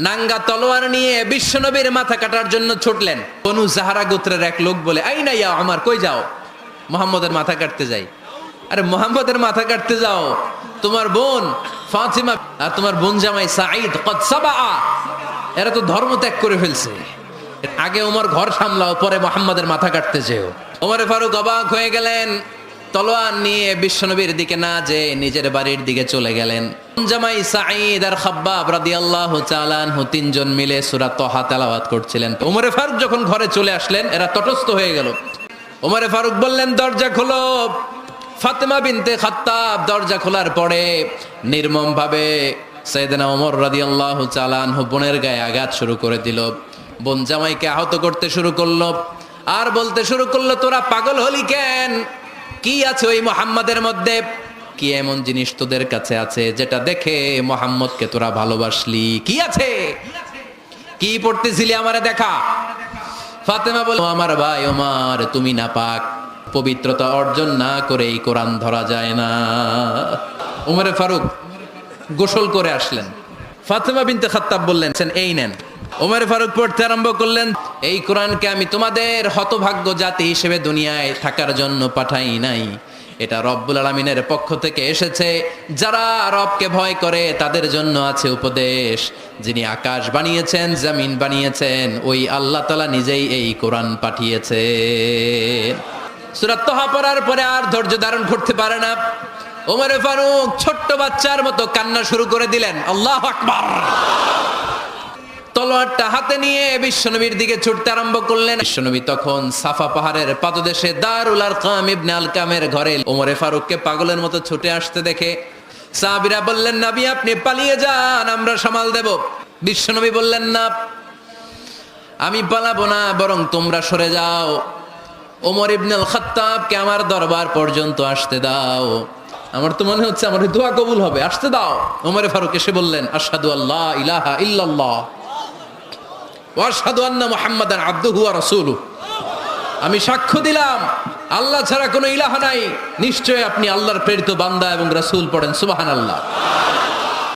নাঙ্গা তলোয়ার নিয়ে বিশ্বনবীর মাথা কাটার জন্য ছুটলেন। বনু জাহারা গোত্রের এক লোক বলে আই না ইয়া আমার কই যাও? মোহাম্মদের মাথা কাটতে যাই। আরে, মোহাম্মদের মাথা কাটতে যাও। তোমার বোন ফাতিমা আর তোমার বোন জামাই সাঈদ কদ সাবা এরা তো ধর্ম ত্যাগ করে ফেলছে। আগে ওমর ঘর সামলাও, পরে মোহাম্মদের মাথা কাটতে যেও। ওমরে ফারুক অবাক হয়ে গেলেন। তলোয়ার নিয়ে বিশ্বনবীর দিকে না যে নিজের বাড়ির দিকে চলে গেলেন। জামাই সাঈদ আর খাব্বাব রাদিয়াল্লাহু তাআলা আনহু তিনজন মিলে সূরা তহা তেলাওয়াত করছিলেন। ওমরে ফারুক যখন ঘরে চলে আসলেন, এরা তটস্থ হয়ে গেল। ওমরে ফারুক বললেন, দরজা খোলো। ফাতেমা বিনতে খাত্তাব দরজা খোলার পরে নির্মম ভাবে সৈয়দনা ওমর রাদিয়াল্লাহু তাআলা আনহু বোনের গায়ে আঘাত শুরু করে দিল। বোন জামাইকে আহত করতে শুরু করল। আর বলতে শুরু করল, তোরা পাগল হলি কেন? কি আছে ওই মোহাম্মদের মধ্যে? কি এমন জিনিস তোদের কাছে আছে যেটা দেখে মোহাম্মদকে তোরা ভালোবাসলি? কি আছে? কি পড়তেছিলি আমারে দেখা? ফাতেমা বলে আমার ভাই ওমার, তুমি না পাক পবিত্রতা অর্জন না করে এই কোরআন ধরা যায় না। উমরে ফারুক গোসল করে আসলেন। ফাতেমা বিনতে খাত্তাব বললেন এই নেন। ওমর ফারুক পড়তে আরম্ভ করলেন, এই কোরআনকে আমি তোমাদের হতভাগ্য জাতি হিসেবে দুনিয়ায় থাকার জন্য পাঠাই নাই। এটা রব্বুল আলমিনের পক্ষ থেকে এসেছে। যারা রবকে ভয় করে, তাদের জন্য আছে উপদেশ। যিনি আকাশ বানিয়েছেন, জামিন বানিয়েছেন, ওই আল্লাহ তালা নিজেই এই কোরআন পাঠিয়েছে। সুরাত তহা পড়ার পরে আর ধৈর্য ধারণ করতে পারে না। ওমরে ফারুক ছোট্ট বাচ্চার মতো কান্না শুরু করে দিলেন, আল্লাহ আকবার। তলোয়ারটা হাতে নিয়ে বিশ্বনবীর দিকে ছুটতে আরম্ভ করলেন। বিশ্বনবী তখন সাফা পাহাড়ের পাদদেশে দারুল আরকাম ইবনে আলকামের ঘরে ওমরে ফারুককে পাগলের মতো ছুটে আসতে দেখে সাহাবীরা বললেন, নবী, আপনি পালিয়ে যান, আমরা সামাল দেব। বিশ্বনবী বললেন, না, আমি পালাবো না, বরং তোমরা সরে যাও। ওমর ইবনুল খাত্তাবকে আমার দরবার পর্যন্ত আসতে দাও। আমার তো মনে হচ্ছে আমার দোয়া কবুল হবে। আসতে দাও। ওমরে ফারুক এসে বললেন আসাদু আল্লাহ ইলাহা ইল্লাল্লাহ ওয়াসাদু আন্না মুহাম্মাদান আবদুহু ওয়া রাসূলুহু। আমি সাক্ষ্য দিলাম, আল্লাহ ছাড়া কোনো ইলাহা নাই। নিশ্চয় আপনি আল্লাহর প্রেরিত বান্দা এবং রাসুল পড়েন, সুবহানাল্লাহ।